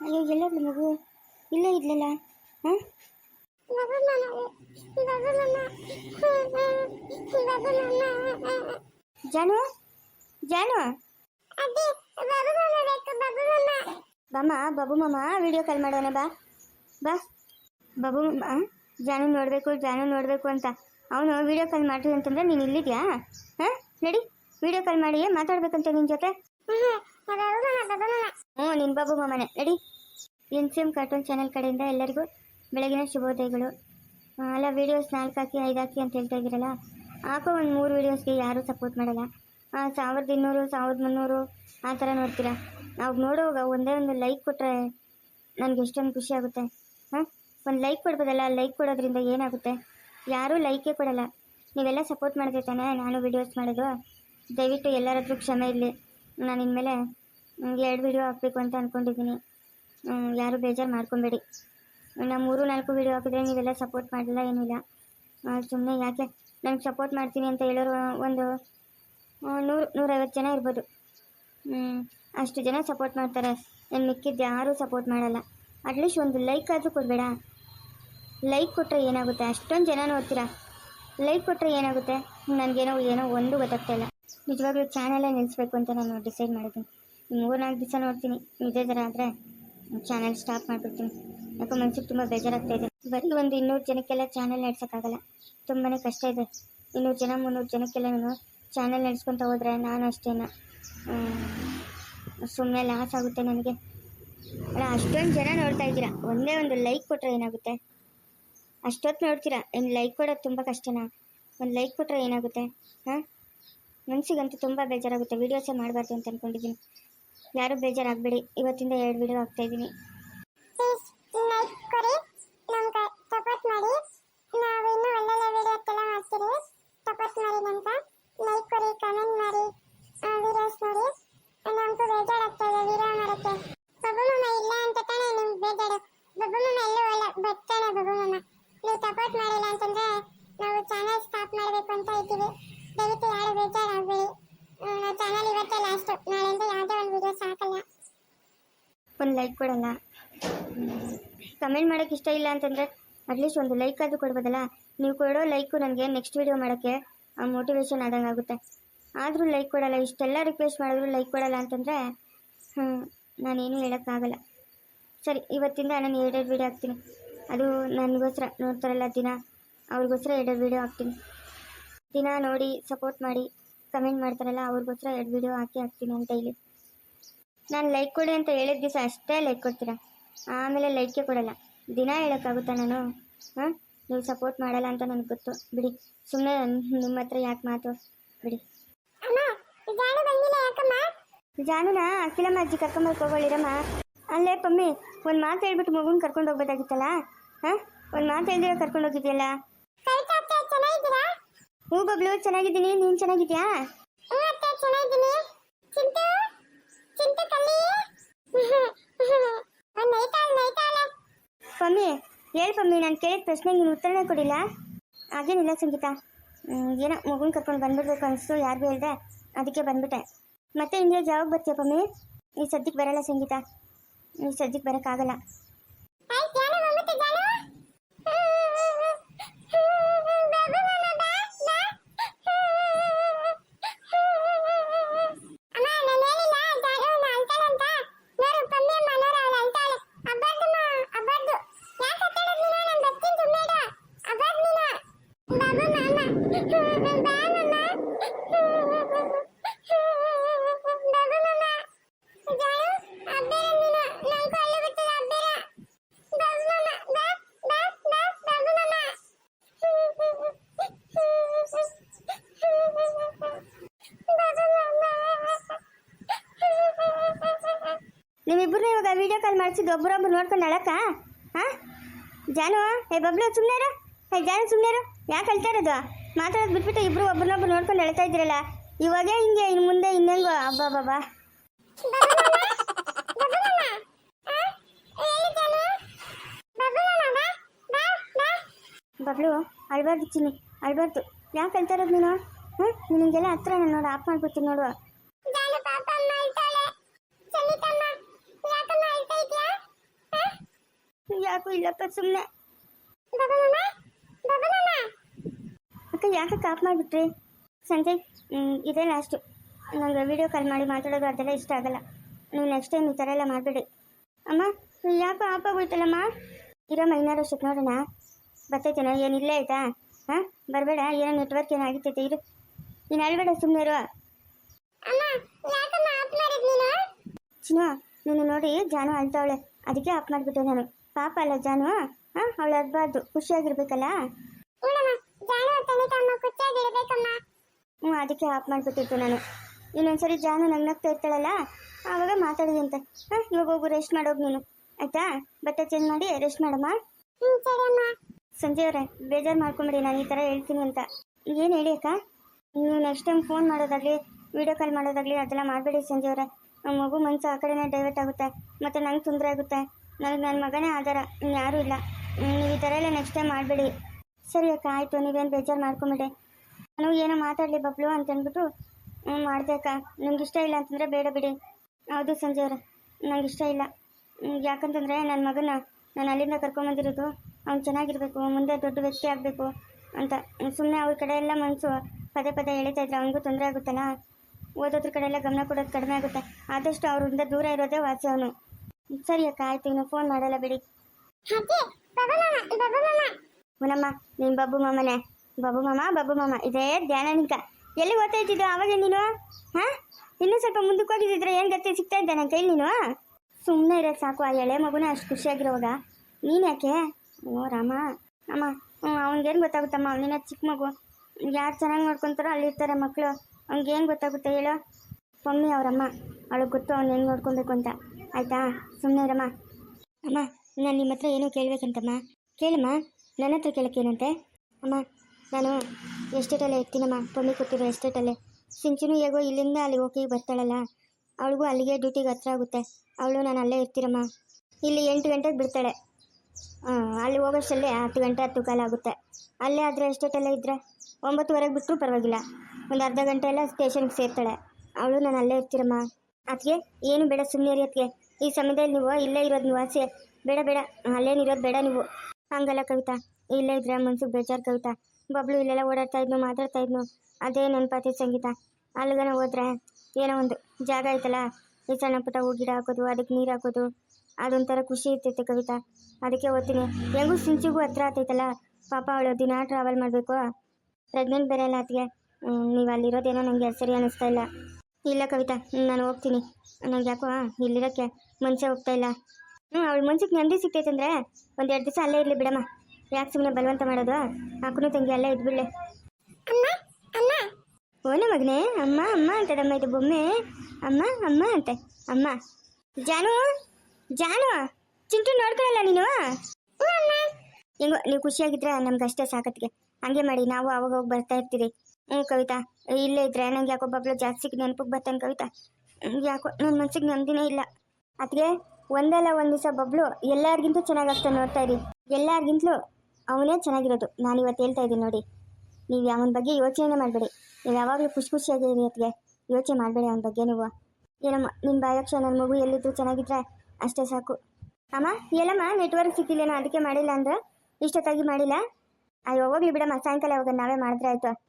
ಅಯ್ಯೋ ಎಲ್ಲೋದ್ಲು ಮಗು? ಇಲ್ಲೇ ಇದ್ಲಲ್ಲ? ಹಾಂ? ಜಾನು? ಜಾನು? ಬಾಬು ಮಾಮ ವಿಡಿಯೋ ಕಾಲ್ ಮಾಡೋಣ, ಬಾ. ಬಾ. ಬಾಬು ಮಾಮ ಜಾನು ನೋಡಬೇಕು ಜಾನು ನೋಡಬೇಕು ಅಂತ. ಅವನು ವಿಡಿಯೋ ಕಾಲ್ ಮಾಡ್ತೀವಿ ಅಂತಂದ್ರೆ ನೀನು ಇಲ್ಲಿದ್ಯಾ? ಹಾಂ? ನಡಿ ವಿಡಿಯೋ ಕಾಲ್ ಮಾಡಿ, ಮಾತಾಡ್ಬೇಕಂತ ನಿನ್ನ ಜೊತೆ. ಹ್ಞೂ ನಿನ್ನ Babu ಮಾಮನೆ. Ready N C M cartoon channel ಕಡೆಯಿಂದ ಎಲ್ಲರಿಗೂ ಬೆಳಗಿನ ಶುಭೋದಯಗಳು. ಅಲ್ಲ ವೀಡಿಯೋಸ್ ನಾಲ್ಕು ಹಾಕಿ, ಐದು ಹಾಕಿ ಅಂತ ಹೇಳ್ತಾ ಇದ್ದೀರಲ್ಲ, ಹಾಕೋ ಒಂದು ಮೂರು ವೀಡಿಯೋಸ್ಗೆ ಯಾರೂ ಸಪೋರ್ಟ್ ಮಾಡಲ್ಲ. ಸಾವಿರದ ಇನ್ನೂರು, ಸಾವಿರದ ಮುನ್ನೂರು, ಆ ಥರ ನೋಡ್ತೀರಾ? ನಾವು ನೋಡುವಾಗ ಒಂದೇ ಒಂದು ಲೈಕ್ ಕೊಟ್ಟರೆ ನನಗೆ ಎಷ್ಟೊಂದು ಖುಷಿ ಆಗುತ್ತೆ. ಹಾಂ? ಒಂದು ಲೈಕ್ ಕೊಡ್ಬೋದಲ್ಲ ಲೈಕ್ ಕೊಡೋದ್ರಿಂದ ಏನಾಗುತ್ತೆ? ಯಾರೂ ಲೈಕೇ ಕೊಡಲ್ಲ. ನೀವೆಲ್ಲ ಸಪೋರ್ಟ್ ಮಾಡಿದ್ರೆ ತಾನೇ? ನಾನು ವೀಡಿಯೋಸ್ ಮಾಡೋದು. ದಯವಿಟ್ಟು ಎಲ್ಲರ ಹತ್ರ ಕ್ಷಮೆ ಇರಲಿ. ನಾನು ಇನ್ಮೇಲೆ ಎರಡು ವೀಡಿಯೋ ಹಾಕಬೇಕು ಅಂತ ಅಂದ್ಕೊಂಡಿದ್ದೀನಿ ಯಾರೂ ಬೇಜಾರು ಮಾಡ್ಕೊಬೇಡಿ. ನಾ ಮೂರು ನಾಲ್ಕು ವಿಡಿಯೋ ಹಾಕಿದ್ರೆ ನೀವೆಲ್ಲ ಸಪೋರ್ಟ್ ಮಾಡಲ್ಲ ಏನಿಲ್ಲ ಸುಮ್ಮನೆ ಯಾಕೆ ನನಗೆ ಸಪೋರ್ಟ್ ಮಾಡ್ತೀನಿ ಅಂತ ಹೇಳೋರು ಒಂದು ನೂರು, ನೂರೈವತ್ತು ಜನ ಇರ್ಬೋದು. ಅಷ್ಟು ಜನ ಸಪೋರ್ಟ್ ಮಾಡ್ತಾರೆ. ನಾನು ಮಿಕ್ಕಿದ್ದು ಯಾರೂ ಸಪೋರ್ಟ್ ಮಾಡಲ್ಲ. ಅಟ್ಲೀಸ್ಟ್ ಒಂದು ಲೈಕ್ ಆದರೂ ಕೊಡಬೇಡ. ಲೈಕ್ ಕೊಟ್ಟರೆ ಏನಾಗುತ್ತೆ? ಅಷ್ಟೊಂದು ಜನ ನೋಡ್ತೀರಾ? ಲೈಕ್ ಕೊಟ್ಟರೆ ಏನಾಗುತ್ತೆ? ನನಗೇನೋ ಏನೋ ಒಂದು ಗೊತ್ತಾಗ್ತಾ ಇಲ್ಲ. ನಿಜವಾಗ್ಲೂ ಚಾನಲೇ ನಿಲ್ಲಿಸ್ಬೇಕು ಅಂತ ನಾನು ಡಿಸೈಡ್ ಮಾಡಿದ್ದೀನಿ. ಮೂರು ನಾಲ್ಕು ದಿವಸ ನೋಡ್ತೀನಿ. ಇದೇ ಥರ ಆದರೆ ಚಾನಲ್ ಸ್ಟಾಪ್ ಮಾಡಿಬಿಡ್ತೀನಿ. ಯಾಕೋ ಮನ್ಸಿಗೆ ತುಂಬ ಬೇಜಾರಾಗ್ತಾ ಇದೆ. ಬರೀ ಒಂದು ಇನ್ನೂರು ಜನಕ್ಕೆಲ್ಲ ಚಾನಲ್ ನಡೆಸೋಕ್ಕಾಗಲ್ಲ. ತುಂಬಾ ಕಷ್ಟ ಇದೆ. ಇನ್ನೂರು ಜನ, ಮುನ್ನೂರು ಜನಕ್ಕೆಲ್ಲ ನಾನು ಚಾನಲ್ ನಡೆಸ್ಕೊತ ಹೋದರೆ ನಾನು ಅಷ್ಟೇನ. ಸುಮ್ಮನೆ ಲಾಸ್ ಆಗುತ್ತೆ ನನಗೆ. ಅಲ್ಲ, ಅಷ್ಟೊಂದು ಜನ ನೋಡ್ತಾ ಇದ್ದೀರಾ? ಒಂದೇ ಒಂದು ಲೈಕ್ ಕೊಟ್ಟರೆ ಏನಾಗುತ್ತೆ? ಅಷ್ಟೊತ್ತು ನೋಡ್ತೀರಾ? ಇನ್ನು ಲೈಕ್ ಕೊಡೋದು ತುಂಬ ಕಷ್ಟನಾ? ಒಂದು ಲೈಕ್ ಕೊಟ್ಟರೆ ಏನಾಗುತ್ತೆ? ಹಾಂ? ಮನಸ್ಸಿಗಂತೂ ತುಂಬ ಬೇಜಾರಾಗುತ್ತೆ. ವೀಡಿಯೋಸೇ ಮಾಡಬಾರ್ದು ಅಂತ ಅಂದ್ಕೊಂಡಿದ್ದೀನಿ ಯಾರೂ ಬೇಜಾರಾಗಬೇಡಿ. ಇವತ್ತಿಂದ ಎರಡು ವೀಡಿಯೋ ಹಾಕ್ತಾಯಿದ್ದೀನಿ ಲೈಕ್ ಕೊಡಲ್ಲ ಕಮೆಂಟ್ ಮಾಡೋಕ್ಕೆ ಇಷ್ಟ ಇಲ್ಲ ಅಂತಂದರೆ ಅಟ್ಲೀಸ್ಟ್ ಒಂದು ಲೈಕ್ ಆದರೂ ಕೊಡ್ಬೋದಲ್ಲ? ನೀವು ಕೊಡೋ ಲೈಕು ನನಗೆ ನೆಕ್ಸ್ಟ್ ವೀಡಿಯೋ ಮಾಡೋಕ್ಕೆ ಮೋಟಿವೇಶನ್ ಆದಂಗೆ ಆಗುತ್ತೆ. ಆದರೂ ಲೈಕ್ ಕೊಡಲ್ಲ, ಇಷ್ಟೆಲ್ಲ ರಿಕ್ವೆಸ್ಟ್ ಮಾಡಿದ್ರು ಲೈಕ್ ಕೊಡಲ್ಲ ಅಂತಂದರೆ ಹ್ಞೂ ನಾನೇನು ಹೇಳೋಕ್ಕಾಗಲ್ಲ. ಸರಿ, ಇವತ್ತಿಂದ ನಾನು ಎರಡೆರಡು ವೀಡಿಯೋ ಹಾಕ್ತೀನಿ. ಅದು ನನಗೋಸ್ಕರ, ನೋಡ್ತಾರಲ್ಲ ದಿನ, ಅವ್ರಿಗೋಸ್ಕರ ಎರಡೆರಡು ವೀಡಿಯೋ ಹಾಕ್ತೀನಿ. ದಿನ ನೋಡಿ ಸಪೋರ್ಟ್ ಮಾಡಿ ಕಮೆಂಟ್ ಮಾಡ್ತಾರಲ್ಲ, ಅವ್ರಿಗೋಸ್ಕರ ಎರಡು ವೀಡಿಯೋ ಹಾಕಿ ಹಾಕ್ತೀನಿ ಅಂತ ಡೈಲಿ ನಾನು ಲೈಕ್ ಕೊಡಿ ಅಂತ ಹೇಳಿದ ದಿವಸ ಅಷ್ಟೇ ಲೈಕ್ ಕೊಡ್ತೀರಾ? ಆಮೇಲೆ ಲೈಕೇ ಕೊಡಲ್ಲ. ದಿನ ಹೇಳೋಕ್ಕಾಗುತ್ತಾ ನಾನು? ಹಾಂ? ನೀವು ಸಪೋರ್ಟ್ ಮಾಡಲ್ಲ ಅಂತ ನನಗೆ ಗೊತ್ತು. ಬಿಡಿ. ಸುಮ್ಮನೆ ನಿಮ್ಮ ಹತ್ರ ಯಾಕೆ ಮಾತು? ಬಿಡಿ. ಜಾನುನ ಅಖಿಲಮ್ಮ ಅಜ್ಜಿ ಕರ್ಕೊಂಬರ್ಕ್ ಹೋಗೋಳಿರಮ್ಮ ಅಲ್ಲೇ ಪಮ್ಮಿ ಒಂದು ಮಾತು ಹೇಳ್ಬಿಟ್ಟು ಮಗುನ ಕರ್ಕೊಂಡು ಹೋಗ್ಬೇಕಾಗಿತ್ತಲ್ಲ? ಹಾಂ? ಒಂದು ಮಾತು ಹೇಳ್ದಿರ ಕರ್ಕೊಂಡು ಹೋಗಿದ್ಯಲ್ಲ? ಹೂ ಬಬ್ಲು ಚೆನ್ನಾಗಿದ್ದೀನಿ. ನೀನು ಚೆನ್ನಾಗಿದ್ಯಾ ಚಿಂಟು ಕಲ್ಲಿ ನೈತಾಳ ನೈತಾಳೆ ಪಮ್ಮಿ ಹೇಳು ಪಮ್ಮಿ ನಾನು ಕೇಳಿದ ಪ್ರಶ್ನೆಗೆ ನೀನು ಉತ್ತರನೇ ಕೊಡಿಲ್ಲ. ಹಾಗೇನಿಲ್ಲ ಸಂಗೀತ. ಏನೋ ಮಗುನ ಕರ್ಕೊಂಡು ಬಂದ್ಬಿಡ್ಬೇಕು ಅನಿಸ್ತು, ಯಾರಿಗೂ ಹೇಳಿದೆ, ಅದಕ್ಕೆ ಬಂದ್ಬಿಟ್ಟೆ. ಮತ್ತೆ ಇಂದ್ರೆ, ಯಾವಾಗ ಬರ್ತೀಯ ಪಮ್ಮಿ ಈ ಸದ್ಯಕ್ಕೆ ಬರಲ್ಲ ಸಂಗೀತ. ಈ ಸದ್ಯಕ್ಕೆ ಬರೋಕ್ಕಾಗಲ್ಲ. ನಿಮ್ಮಿಬ್ಬರನ್ನ ಇವಾಗ ವೀಡಿಯೋ ಕಾಲ್ ಮಾಡಿಸಿದ್ದು ಒಬ್ಬರೊಬ್ರು ನೋಡ್ಕೊಂಡು ಅಳಕ್ಕ ಹಾಂ? ಜಾನು, ಏ ಬಬ್ಲು ಸುಮ್ಮನೆ ಏ ಜಾನು ಸುಮ್ಮನೆ ಯಾಕೆ ಅಳ್ತಾ ಇರೋದು? ಮಾತಾಡೋದು ಬಿಟ್ಬಿಟ್ಟು ಇಬ್ಬರು ಒಬ್ರನ್ನೊಬ್ರು ನೋಡ್ಕೊಂಡು ಅಳ್ತಾ ಇದ್ದೀರಲ್ಲ. ಇವಾಗೇ ಹಿಂಗೆ ಇನ್ನು ಮುಂದೆ ಇನ್ನೆಂಗೋ? ಅಬ್ಬಾ ಬಾಬಾ ಬಬ್ಲು, ಅಳ್ಬಾರ್ದು ಚಿನ್ನಿ. ಅಳ್ಬಾರ್ದು. ಯಾಕೆ ಅಳ್ತಾ ಇರೋದು ನೀನು? ಹ್ಞೂ ನಿನಗೆಲ್ಲ ಹತ್ರ ನಾನು ನೋಡು. ಆಫ್ ಮಾಡ್ಬಿಡ್ತೀನಿ ನೋಡು ಜಾನು ಪಾಪ ಅಮ್ಮ ಅಳ್ತಾಳೆ ಸನಿತಮ್ಮ ಯಾಕಮ್ಮ ಅಳ್ತಾ ಇದ್ಯಾ ಯಾಕೂ ಇಲ್ಲಪ್ಪ ಸುಮ್ಮನೆ ಅಕ್ಕ ಯಾಕೆ ಕಾಪ್ ಮಾಡಿಬಿಟ್ರಿ ಸಂಜೆ ಇದೇ ಲಾಸ್ಟು ನನಗೆ ವಿಡಿಯೋ ಕಾಲ್ ಮಾಡಿ ಮಾತಾಡೋದು ಅದೆಲ್ಲ ಇಷ್ಟ ಆಗಲ್ಲ ನೀವು ನೆಕ್ಸ್ಟ್ ಟೈಮ್ ಈ ಥರ ಎಲ್ಲ ಮಾಡಬೇಡಿ ಅಮ್ಮ ಯಾಕೋ ಆಪ್ ಆಗೋಯ್ತಲ್ಲಮ್ಮ ಇರೋ ಮೈನಾರು ಅಷ್ಟಕ್ಕೆ ನೋಡೋಣ ಬರ್ತೈತೇನೋ ಏನು ಇಲ್ಲೇ ಆಯ್ತಾ ಹಾಂ ಬರಬೇಡ ಏನೋ ನೆಟ್ವರ್ಕ್ ಏನೋ ಇರು ನೀನು ಅಳ್ಬೇಡ ಸುಮ್ಮನೆ ಇರುವ ಚಿನ್ನು ನೀನು ನೋಡಿ ಜಾನು ಅಳ್ತಾವಳೆ ಅದಕ್ಕೆ ಆಪ್ ಮಾಡಿಬಿಟ್ಟೆ ನಾನು ಪಾಪ ಅಲ್ಲ ಜಾನು ಹಾಂ ಅವಳು ಅದ್ಬಾರ್ದು. ಖುಷಿಯಾಗಿರ್ಬೇಕಲ್ಲ? ಹ್ಞೂ ಅದಕ್ಕೆ ಆಫ್ ಮಾಡ್ಬಿಟ್ಟಿತ್ತು ನಾನು. ಇನ್ನೊಂದ್ಸರಿ ಜಾನು ನಗ್ನಗ್ತಾ ಇರ್ತಾಳಲ್ಲ ಆವಾಗ ಮಾತಾಡಿದಂತೆ ಹಾಂ ಇವಾಗ ಹೋಗು ರೆಸ್ಟ್ ಮಾಡೋಗಿ ನೀನು. ಆಯ್ತಾ? ಬಟ್ಟೆ ಚೇಂಜ್ ಮಾಡಿ ರೆಸ್ಟ್ ಮಾಡಮ್ಮ. ಸಂಜೆ ಅವರೇ ಬೇಜಾರು ಮಾಡ್ಕೊಂಬಿಡಿ ನಾನು ಈ ಥರ ಹೇಳ್ತೀನಿ ಅಂತ. ಏನು ಹೇಳಿ ಅಕ್ಕ? ನೀವು ನೆಕ್ಸ್ಟ್ ಟೈಮ್ ಫೋನ್ ಮಾಡೋದಾಗಲಿ ವಿಡಿಯೋ ಕಾಲ್ ಮಾಡೋದಾಗಲಿ ಅದೆಲ್ಲ ಮಾಡಬೇಡಿ ಸಂಜೆ ಅವರೇ ಮಗು ಮನಸ್ಸು ಆ ಕಡೆನೇ ಡೈವರ್ಟ್ ಆಗುತ್ತೆ. ಮತ್ತು ನಂಗೆ ತೊಂದರೆ ಆಗುತ್ತೆ. ನನಗೆ ನನ್ನ ಮಗನೇ ಆಧಾರ ಇನ್ಯಾರೂ ಇಲ್ಲ. ನೀವು ಈ ಥರ ಎಲ್ಲ ನೆಕ್ಸ್ಟ್ ಟೈಮ್ ಮಾಡಬೇಡಿ. ಸರಿ ಅಕ್ಕ, ಆಯಿತು, ನೀವೇನು ಬೇಜಾರು ಮಾಡ್ಕೊಂಬಿಡಿ ನಾನು ಏನೋ ಮಾತಾಡಲಿ ಬಬ್ಲು ಅಂತ ಅಂದ್ಬಿಟ್ಟು ಹ್ಞೂ ಮಾಡಿದೆ ಅಕ್ಕ. ನಿಮ್ಗೆ ಇಷ್ಟ ಇಲ್ಲ ಅಂತಂದರೆ ಬೇಡ ಬಿಡಿ. ಹೌದು ಸಂಜೆ ಅವರೇ. ನಂಗೆ ಇಷ್ಟ ಇಲ್ಲ. ಯಾಕಂತಂದರೆ ನನ್ನ ಮಗನ ನಾನು ಅಲ್ಲಿಂದ ಕರ್ಕೊಂಬಂದಿರೋದು ಅವ್ನು ಚೆನ್ನಾಗಿರ್ಬೇಕು, ಮುಂದೆ ದೊಡ್ಡ ವ್ಯಕ್ತಿ ಆಗಬೇಕು ಅಂತ. ಸುಮ್ಮನೆ ಅವ್ರ ಕಡೆ ಎಲ್ಲ ಮನಸ್ಸು ಪದೇ ಪದೇ ಎಳಿತಾ ಇದ್ರೆ ಅವನಿಗೂ ತೊಂದರೆ ಆಗುತ್ತಲ್ಲ? ಓದೋದ್ರ ಕಡೆ ಎಲ್ಲ ಗಮನ ಕೊಡೋದು ಕಡಿಮೆ ಆಗುತ್ತೆ. ಆದಷ್ಟು ಅವರಿಂದ ದೂರ ಇರೋದೇ ವಾಸಿ ಅವನು. ಸರಿ ಅಕ್ಕ ಆಯ್ತು ಇನ್ನು ಫೋನ್ ಮಾಡಲ್ಲ ಬಿಡಿ. ಹುನಮ್ಮ ನೀನು ಬಬ್ಬು ಮಾಮನೆ. ಬಬ್ಬು ಮಾಮ ಬಬ್ಬು ಮಾಮ ಇದೇ ಧ್ಯಾನ ಎಲ್ಲಿ ಓದ್ತಾ ಇದ್ದಿದ್ದು ಅವಾಗ ನೀನು? ಹಾಂ? ಇನ್ನೂ ಸ್ವಲ್ಪ ಮುಂದಕ್ಕೆ ಹೋಗಿದ್ದಿದ್ರೆ ಏನು ಗತಿ ಸಿಗ್ತಾ ಇದ್ದಾನೆ ನನ್ನ ಕೈಲಿ ನೀನು? ಸುಮ್ಮನೆ ಇರೋದು ಸಾಕು ಆ ಎಳೆ ಮಗುನ ಅಷ್ಟು ಖುಷಿಯಾಗಿರೋವಾಗ. ನೀನು ಯಾಕೆ? ಓ ರಾಮ. ಅಮ್ಮ ಹ್ಞೂ ಅವ್ನಿಗೇನು ಗೊತ್ತಾಗುತ್ತಮ್ಮ? ಅವನಿನ ಚಿಕ್ಕ ಮಗು. ಯಾರು ಚೆನ್ನಾಗಿ ನೋಡ್ಕೊತಾರೋ ಅಲ್ಲಿರ್ತಾರೆ ಮಕ್ಕಳು ಅವ್ನಿಗೇನು ಗೊತ್ತಾಗುತ್ತೆ ಹೇಳು? ಮಮ್ಮಿ ಅವರಮ್ಮ ಅವಳಿಗೆ ಗೊತ್ತು ಅವ್ನು ಹೆಂಗೆ ನೋಡ್ಕೊಬೇಕು ಅಂತ. ಆಯಿತಾ? ಸುಮ್ಮನೆ ಇರಮ್ಮ. ಅಮ್ಮ, ನಾನು ನಿಮ್ಮ ಹತ್ರ ಏನೋ ಕೇಳಬೇಕಂತಮ್ಮ. ಕೇಳಮ್ಮ ನನ್ನ ಹತ್ರ ಕೇಳೋಕ್ಕೇನಂತೆ? ಅಮ್ಮ, ನಾನು ಎಸ್ಟೇಟಲ್ಲೇ ಇರ್ತೀನಮ್ಮ. ಪೊಂಡಿ ಕೊಟ್ಟಿರೋ ಎಸ್ಟೇಟಲ್ಲೇ. ಸಿಂಚುನು ಹೇಗೋ ಇಲ್ಲಿಂದ ಅಲ್ಲಿಗೆ ಹೋಗಿ ಬರ್ತಾಳಲ್ಲ. ಅವಳಿಗೂ ಅಲ್ಲಿಗೆ ಡ್ಯೂಟಿಗೆ ಹತ್ರ ಆಗುತ್ತೆ. ಅವಳು, ನಾನು ಅಲ್ಲೇ ಇರ್ತೀರಮ್ಮ ಇಲ್ಲಿ ಎಂಟು ಗಂಟೆಗೆ ಬಿಡ್ತಾಳೆ. ಅಲ್ಲಿ ಹೋಗೋಷ್ಟಲ್ಲೇ ಹತ್ತು ಗಂಟೆ, ಹತ್ತು ಕಾಲ ಆಗುತ್ತೆ. ಅಲ್ಲೇ ಆದರೆ ಎಸ್ಟೇಟಲ್ಲೇ ಇದ್ದರೆ ಒಂಬತ್ತುವರೆಗೆ ಬಿಟ್ಟರೂ ಪರವಾಗಿಲ್ಲ. ಒಂದು ಅರ್ಧ ಗಂಟೆ ಎಲ್ಲ ಸ್ಟೇಷನ್ಗೆ ಸೇರ್ತಾಳೆ. ಅವಳು, ನಾನು ಅಲ್ಲೇ ಇರ್ತೀರಮ್ಮ ಅದಕ್ಕೆ ಏನು ಬೇಡ ಸುಮ್ಮನೆ ರೀ ಅದಕ್ಕೆ ಈ ಸಮಯದಲ್ಲಿ ನೀವು ಇಲ್ಲೇ ಇರೋದು ನೀವು ಆಸೆ ಬೇಡ ಬೇಡ ಅಲ್ಲೇನಿರೋದು ಬೇಡ ನೀವು. ಹಂಗಲ್ಲ ಕವಿತಾ, ಇಲ್ಲೇ ಇದ್ರೆ ಮನ್ಸಿಗೆ ಬೇಜಾರು ಕವಿತಾ. ಬಬ್ಲು ಇಲ್ಲೆಲ್ಲ ಓಡಾಡ್ತಾ ಇದ್ನು, ಮಾತಾಡ್ತಾ ಇದ್ನು, ಅದೇ ನೆನಪಾತಿ ಸಂಗೀತ. ಅಲ್ಲಿಗನ ಹೋದ್ರೆ ಏನೋ ಒಂದು ಜಾಗ ಐತಲ್ಲ, ಈ ಸಣ್ಣ ಪುಟ್ಟ ಹೂ, ಗಿಡ ಹಾಕೋದು, ಅದಕ್ಕೆ ನೀರು ಹಾಕೋದು, ಅದೊಂಥರ ಖುಷಿ ಇರ್ತೈತೆ ಕವಿತಾ. ಅದಕ್ಕೆ ಓದ್ತೀನಿ ಹೆಂಗೂ ಸಿಂಚಿಗೂ ಹತ್ರ ಆಗ್ತೈತಲ್ಲ, ಪಾಪ ಅವಳು ದಿನ ಟ್ರಾವೆಲ್ ಮಾಡಬೇಕು. ಪ್ರೆಗ್ನೆಂಟ್ ಬೇರೆ ಅಲ್ಲ ಅದಕ್ಕೆ ನೀವು ಅಲ್ಲಿರೋದೇನೋ ನನಗೆ ಸರಿ ಅನ್ನಿಸ್ತಾ ಇಲ್ಲ. ಇಲ್ಲ ಕವಿತಾ ನಾನು ಹೋಗ್ತೀನಿ. ನಂಗೆ ಯಾಕೋ ಇಲ್ಲಿರೋಕ್ಕೆ ಮನುಷ್ಯ ಹೋಗ್ತಾ ಇಲ್ಲ. ಹ್ಞೂ ಅವಳ ಮನ್ಸಿಗೆ ನೆಮ್ಮದಿ ಸಿಗ್ತೈತೆ ಅಂದರೆ ಒಂದು ಎರಡು ದಿವಸ ಅಲ್ಲೇ ಇರಲಿ ಬಿಡಮ್ಮ. ಯಾಕೆ ಸುಮ್ಮನೆ ಬಲವಂತ ಮಾಡೋದು? ಅಕ್ಕನೂ ತಂಗಿ ಅಲ್ಲೇ ಇದ್ಬಿಡ್ಲೆ. ಅಮ್ಮ ಅಮ್ಮ. ಓನ ಮಗನೇ ಅಮ್ಮ ಅಮ್ಮ ಅಂತದಮ್ಮ ಇದು ಬೊಮ್ಮೆ. ಅಮ್ಮ ಅಮ್ಮ ಅಂತೆ ಅಮ್ಮ. ಜಾನು ಜಾನು ಚಿಂಟು ನೋಡ್ಕೊಳಲ್ಲ ನೀನು? ಹೆಂಗೋ ನೀವು ಖುಷಿಯಾಗಿದ್ರೆ ನಮ್ಗೆ ಅಷ್ಟೇ ಸಾಕತ್ತಿಗೆ ಹಂಗೆ ಮಾಡಿ ನಾವು ಅವಾಗ ಹೋಗಿ ಬರ್ತಾ ಇರ್ತೀರಿ. ಹ್ಞೂ ಕವಿತಾ? ಇಲ್ಲೇ ಇದ್ರೆ ನಂಗೆ ಯಾಕೋ ಬಬ್ಲು ಜಾಸ್ತಿ ನೆನಪಿಗೆ ಬರ್ತಾನೆ ಕವಿತಾ? ಯಾಕೋ ನನ್ನ ಮನ್ಸಿಗೆ ನೆಮ್ಮದಿನೇ ಇಲ್ಲ. ಅದಕ್ಕೆ ಒಂದಲ್ಲ ಒಂದು ದಿವಸ ಬಬ್ಲು ಎಲ್ಲರಿಗಿಂತ ಚೆನ್ನಾಗಾಗ್ತಾನೆ ನೋಡ್ತಾ ಇರಿ. ಎಲ್ಲರಿಗಿಂತಲೂ ಅವನೇ ಚೆನ್ನಾಗಿರೋದು. ನಾನು ಇವತ್ತು ಹೇಳ್ತಾ ಇದ್ದೀನಿ ನೋಡಿ. ನೀವು ಅವನ ಬಗ್ಗೆ ಯೋಚನೆ ಮಾಡಬೇಡಿ. ನೀವು ಯಾವಾಗಲೂ ಖುಷಿ ಖುಷಿಯಾಗಿರಿ ಅದಕ್ಕೆ ಯೋಚನೆ ಮಾಡಬೇಡಿ ಅವನ ಬಗ್ಗೆ ನೀವು. ಏನಮ್ಮ ನಿಮ್ಮ ಬಾಯಕ್ಷ ನನ್ನ ಮಗು ಎಲ್ಲಿದ್ರು ಚೆನ್ನಾಗಿದ್ರೆ ಅಷ್ಟೇ ಸಾಕು. ಅಮ್ಮ, ಎಲ್ಲಮ್ಮ, ನೆಟ್ವರ್ಕ್ ಸಿಕ್ಕಿಲ್ಲೇನೋ, ಅದಕ್ಕೆ ಮಾಡಿಲ್ಲ ಅಂದ್ರೆ ಇಷ್ಟೊತ್ತಾಗಿ ಮಾಡಿಲ್ಲ? ಅಯ್ಯೋ, ಹೋಗ್ಲಿ ಬಿಡಮ್ಮ, ಸಾಯಂಕಾಲ ಅವಾಗ ನಾವೇ ಮಾಡಿದ್ರೆ ಆಯ್ತು.